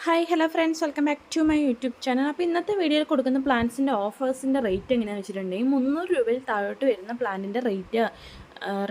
Hi hello friends welcome back to my YouTube channel അപ്പോൾ ഇന്നത്തെ വീഡിയോയിൽ കൊടുക്കുന്ന പ്ലാന്റ്സിന്റെ ഓഫേഴ്സിന്റെ റേറ്റ് എങ്ങനെയാണെന്ന് വെച്ചിട്ടുണ്ടെങ്കിൽ മുന്നൂറ് രൂപയിൽ താഴോട്ട് വരുന്ന പ്ലാന്റിന്റെ റേറ്റ്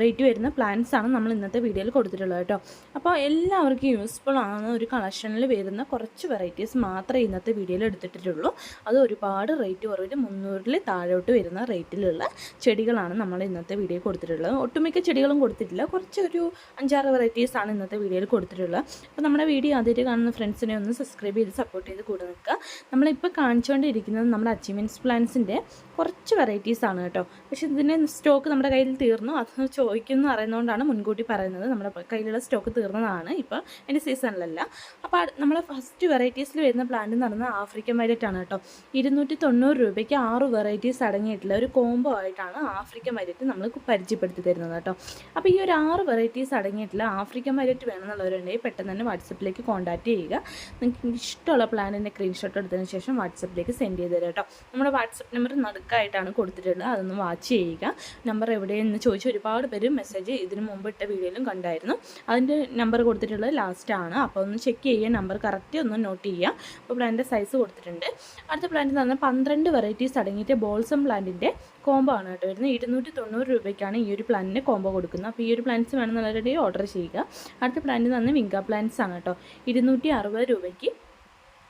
റേറ്റ് വരുന്ന പ്ലാൻസ് ആണ് നമ്മൾ ഇന്നത്തെ വീഡിയോയിൽ കൊടുത്തിട്ടുള്ളത് കേട്ടോ. അപ്പോൾ എല്ലാവർക്കും യൂസ്ഫുൾ ആണ് ഒരു കളക്ഷനിൽ വരുന്ന കുറച്ച് വെറൈറ്റീസ് മാത്രമേ ഇന്നത്തെ വീഡിയോയിൽ എടുത്തിട്ടുള്ളൂ. അത് ഒരുപാട് റേറ്റ് കുറവിൽ മുന്നൂറിൽ താഴോട്ട് വരുന്ന റേറ്റിലുള്ള ചെടികളാണ് നമ്മൾ ഇന്നത്തെ വീഡിയോയിൽ കൊടുത്തിട്ടുള്ളത്. ഒട്ടുമിക്ക ചെടികളും കൊടുത്തിട്ടില്ല. കുറച്ചൊരു അഞ്ചാറ് വെറൈറ്റീസ് ആണ് ഇന്നത്തെ വീഡിയോയിൽ കൊടുത്തിട്ടുള്ളത്. അപ്പോൾ നമ്മുടെ വീഡിയോ ആദ്യമായിട്ട് കാണുന്ന ഫ്രണ്ട്സിനെ ഒന്ന് സബ്സ്ക്രൈബ് ചെയ്ത് സപ്പോർട്ട് ചെയ്ത് കൂടെ നിൽക്കുക. നമ്മളിപ്പോൾ കാണിച്ചുകൊണ്ടിരിക്കുന്നത് നമ്മുടെ അച്ചീവ്മെന്റ്സ് പ്ലാൻസിന്റെ കുറച്ച് വെറൈറ്റീസ് ആണ് കേട്ടോ. പക്ഷെ ഇതിന്റെ സ്റ്റോക്ക് നമ്മുടെ കയ്യിൽ തീർന്നു. അത് ചോദിക്കുന്നു അറിയുന്നതുകൊണ്ടാണ് മുൻകൂട്ടി പറയുന്നത്. നമ്മുടെ കയ്യിലുള്ള സ്റ്റോക്ക് തീർന്നതാണ് ഇപ്പോൾ എന്റെ സീസണിലല്ല അപ്പോൾ നമ്മൾ ഫസ്റ്റ് വെറൈറ്റീസിൽ വരുന്ന പ്ലാന്റ് എന്ന് പറയുന്നത് ആഫ്രിക്കൻ വൈലറ്റ് ആണ് കേട്ടോ. ഇരുന്നൂറ്റി തൊണ്ണൂറ് രൂപയ്ക്ക് ആറ് വെറൈറ്റീസ് അടങ്ങിയിട്ടുള്ള ഒരു കോംബോ ആയിട്ടാണ് ആഫ്രിക്കൻ വൈലറ്റ് നമ്മൾ പരിചയപ്പെടുത്തി തരുന്നത് കേട്ടോ. അപ്പോൾ ഈ ഒരു ആറ് വെറൈറ്റീസ് അടങ്ങിയിട്ടുള്ള ആഫ്രിക്കൻ വൈലറ്റ് വേണമെന്നുള്ളവരുണ്ടെങ്കിൽ പെട്ടെന്ന് തന്നെ വാട്സപ്പിലേക്ക് കോൺടാക്റ്റ് ചെയ്യുക. നിങ്ങൾക്ക് ഇഷ്ടമുള്ള പ്ലാനിന്റെ സ്ക്രീൻഷോട്ട് എടുത്തതിന് ശേഷം വാട്സപ്പിലേക്ക് സെൻഡ് ചെയ്ത് തരാം കേട്ടോ. നമ്മുടെ വാട്സപ്പ് നമ്പർ നടുക്കായിട്ടാണ് കൊടുത്തിട്ടുള്ളത്. അതൊന്ന് വാച്ച് ചെയ്യുക. നമ്പർ എവിടെയെന്ന് ചോദിച്ച് ഒരുപാട് പേര് മെസ്സേജ് ഇതിനു മുമ്പ് ഇട്ട വീഡിയോയിലും കണ്ടായിരുന്നു. അതിന്റെ നമ്പർ കൊടുത്തിട്ടുള്ളത് ലാസ്റ്റാണ് അപ്പോൾ ഒന്ന് ചെക്ക് ചെയ്യുക. നമ്പർ കറക്റ്റ് ഒന്ന് നോട്ട് ചെയ്യുക. അപ്പോൾ പ്ലാന്റിന്റെ സൈസ് കൊടുത്തിട്ടുണ്ട്. അടുത്ത പ്ലാന്റ് എന്ന് പറഞ്ഞാൽ പന്ത്രണ്ട് വെറൈറ്റീസ് അടങ്ങിയിട്ട് ബോൾസം പ്ലാന്റിന്റെ കോംബോ ആണ് കേട്ടോ വരുന്നത്. ഇരുന്നൂറ്റി തൊണ്ണൂറ് രൂപയ്ക്കാണ് ഈ ഒരു പ്ലാന്റിന് കോംബോ കൊടുക്കുന്നത്. അപ്പോൾ ഈ ഒരു പ്ലാന്റ്സ് വേണമെന്നുള്ളവരുടെ ഓർഡർ ചെയ്യുക. അടുത്ത പ്ലാന്റ് പറഞ്ഞാൽ വിങ്ക പ്ലാന്റ്സ് ആണ് കേട്ടോ. ഇരുന്നൂറ്റി അറുപത് രൂപയ്ക്ക്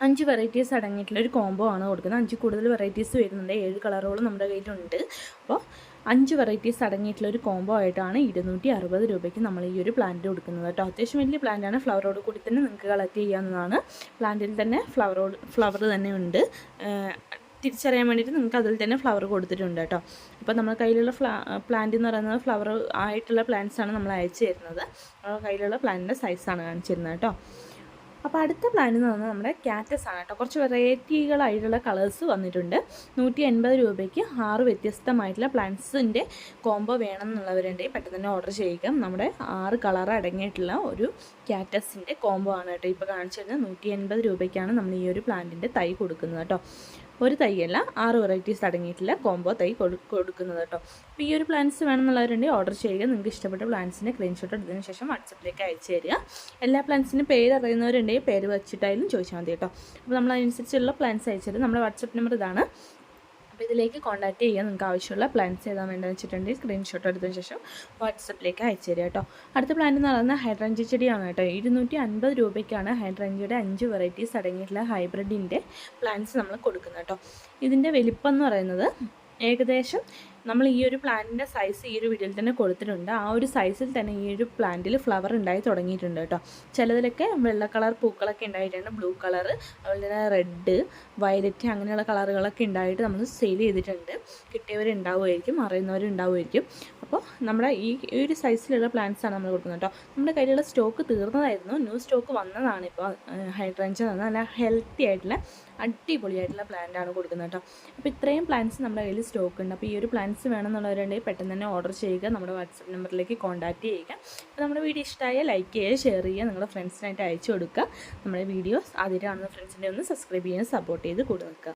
അഞ്ച് വെറൈറ്റീസ് അടങ്ങിയിട്ടുള്ള ഒരു കോംബോ ആണ് കൊടുക്കുന്നത്. അഞ്ച് കൂടുതൽ വെറൈറ്റീസ് വരുന്നുണ്ട്. ഏഴ് കളറുകളും നമ്മുടെ കയ്യിലുണ്ട്. അപ്പോൾ അഞ്ച് വെറൈറ്റീസ് അടങ്ങിയിട്ടുള്ള ഒരു കോംബോ ആയിട്ടാണ് ഇരുന്നൂറ്റി അറുപത് രൂപയ്ക്ക് നമ്മൾ ഈ ഒരു പ്ലാന്റ് കൊടുക്കുന്നത് കേട്ടോ. അത്യാവശ്യം വലിയ പ്ലാന്റാണ് ഫ്ലവറോട് കൂടി തന്നെ നിങ്ങൾക്ക് കളക്ട് ചെയ്യാവുന്നതാണ്. പ്ലാന്റിൽ തന്നെ ഫ്ലവറോട് ഫ്ലവർ തന്നെ ഉണ്ട്. തിരിച്ചറിയാൻ വേണ്ടിയിട്ട് നിങ്ങൾക്ക് അതിൽ തന്നെ ഫ്ലവർ കൊടുത്തിട്ടുണ്ട് കേട്ടോ. അപ്പോൾ നമ്മുടെ കയ്യിലുള്ള ഫ്ലാ പ്ലാന്റ് എന്ന് പറയുന്നത് ഫ്ലവർ ആയിട്ടുള്ള പ്ലാന്റ്സാണ് നമ്മൾ അയച്ചു തരുന്നത്. കയ്യിലുള്ള പ്ലാന്റിന്റെ സൈസാണ് കാണിച്ചിരുന്നത് കേട്ടോ. അപ്പോൾ അടുത്ത പ്ലാൻ എന്ന് പറഞ്ഞാൽ നമ്മുടെ ക്യാറ്റസ് ആണ് കേട്ടോ. കുറച്ച് വെറൈറ്റികളായിട്ടുള്ള കളേഴ്സ് വന്നിട്ടുണ്ട്. നൂറ്റി എൺപത് രൂപയ്ക്ക് ആറ് വ്യത്യസ്തമായിട്ടുള്ള പ്ലാന്റ്സിന്റെ കോംബോ വേണം എന്നുള്ളവരുണ്ടെങ്കിൽ പെട്ടെന്ന് തന്നെ ഓർഡർ ചെയ്യുക നമ്മുടെ ആറ് കളർ അടങ്ങിയിട്ടുള്ള ഒരു ക്യാറ്റസിന്റെ കോംബോ ആണ് കേട്ടോ. ഇപ്പോൾ കാണിച്ചു തരുന്നത് നൂറ്റി എൺപത് രൂപയ്ക്കാണ് നമ്മൾ ഈ ഒരു പ്ലാന്റിന്റെ തൈ കൊടുക്കുന്നത് കേട്ടോ. ഒരു തൈയല്ല ആറ് വെറൈറ്റീസ് അടങ്ങിയിട്ടുള്ള കോംബോ തൈ കൊടുക്കുന്നത് കേട്ടോ അപ്പോൾ ഈ ഒരു പ്ലാൻസ് വേണമെന്നുള്ളവരുണ്ടെങ്കിൽ ഓർഡർ ചെയ്യുക. നിങ്ങൾക്ക് ഇഷ്ടപ്പെട്ട പ്ലാൻസിന്റെ സ്ക്രീൻഷോട്ട് എടുത്തതിന് ശേഷം വാട്സപ്പിലേക്ക് അയച്ചു തരിക. എല്ലാ പ്ലാൻസിന്റെ പേര് അറിയുന്നവരുണ്ടെങ്കിൽ പേര് വെച്ചിട്ടായാലും ചോദിച്ചാൽ മതി കേട്ടോ അപ്പോൾ നമ്മൾ അതിനനുസരിച്ചുള്ള പ്ലാൻസ് അയച്ചത് നമ്മുടെ വാട്സപ്പ് നമ്പർ ഇതാണ്. അപ്പോൾ ഇതിലേക്ക് കോൺടാക്ട് ചെയ്യാൻ നിങ്ങൾക്ക് ആവശ്യമുള്ള പ്ലാൻസ് ഏതാ വേണ്ടതെന്ന് വെച്ചിട്ടുണ്ടെങ്കിൽ സ്ക്രീൻഷോട്ട് എടുത്തതിന് ശേഷം വാട്സപ്പിലേക്ക് അയച്ചു തരിക കേട്ടോ. അടുത്ത പ്ലാൻ എന്ന് പറയുന്നത് ഹൈഡ്രഞ്ചി ചെടിയാണ് കേട്ടോ. ഇരുന്നൂറ്റി അൻപത് രൂപയ്ക്കാണ് ഹൈഡ്രഞ്ചിയുടെ അഞ്ച് വെറൈറ്റീസ് അടങ്ങിയിട്ടുള്ള ഹൈബ്രിഡിന്റെ പ്ലാൻസ് നമ്മൾ കൊടുക്കുന്നത് കേട്ടോ. ഇതിന്റെ വലിപ്പം എന്ന് പറയുന്നത് ഏകദേശം നമ്മൾ ഈ ഒരു പ്ലാന്റിന്റെ സൈസ് ഈ ഒരു വീഡിയോയിൽ തന്നെ കൊടുത്തിട്ടുണ്ട്. ആ ഒരു സൈസിൽ തന്നെ ഈ ഒരു പ്ലാന്റിൽ ഫ്ലവർ ഉണ്ടായി തുടങ്ങിയിട്ടുണ്ട് കേട്ടോ. ചിലതിലൊക്കെ വെള്ള കളർ പൂക്കളൊക്കെ ഉണ്ടായിട്ടുണ്ട്. ബ്ലൂ കളർ അതുപോലെ തന്നെ റെഡ് വയലറ്റ് അങ്ങനെയുള്ള കളറുകളൊക്കെ ഉണ്ടായിട്ട് നമ്മൾ സെയിൽ ചെയ്തിട്ടുണ്ട്. കിട്ടിയവരുണ്ടാവുമായിരിക്കും അറിയുന്നവരുണ്ടാവുമായിരിക്കും. അപ്പോൾ നമ്മുടെ ഈ ഒരു സൈസിലുള്ള പ്ലാന്റ്സാണ് നമ്മൾ കൊടുക്കുന്നത് കേട്ടോ. നമ്മുടെ കയ്യിലുള്ള സ്റ്റോക്ക് തീർന്നതായിരുന്നു. ന്യൂ സ്റ്റോക്ക് വന്നതാണ് ഇപ്പോൾ ഹൈഡ്രഞ്ച് നല്ല ഹെൽത്തി ആയിട്ടുള്ള അടിപൊളിയായിട്ടുള്ള ആണ് കൊടുക്കുന്നത് കേട്ടോ. അപ്പോൾ ഇത്രയും പ്ലാന്റ്സ് നമ്മുടെ കയ്യിൽ സ്റ്റോക്ക് ഉണ്ട്. അപ്പോൾ ഈ ഒരു പ്ലാന്റ്സ് വേണമെന്നുള്ളവരുണ്ടെങ്കിൽ പെട്ടെന്ന് തന്നെ ഓർഡർ ചെയ്യുക. നമ്മുടെ വാട്സപ്പ് നമ്പറിലേക്ക് കോൺടാക്റ്റ് ചെയ്യുക. അപ്പോൾ നമ്മുടെ വീഡിയോ ഇഷ്ടമായ ലൈക്ക് ചെയ്യുക ഷെയർ ചെയ്യുക നിങ്ങളുടെ ഫ്രണ്ട്സിനായിട്ട് അയച്ചു കൊടുക്കുക. നമ്മുടെ വീഡിയോസ് ആദ്യമായിട്ട് കാണുന്ന ഫ്രണ്ട്സിന്റെ ഒന്ന് സബ്സ്ക്രൈബ് ചെയ്യാൻ സപ്പോർട്ട് ചെയ്ത് കൊടുക്കുക.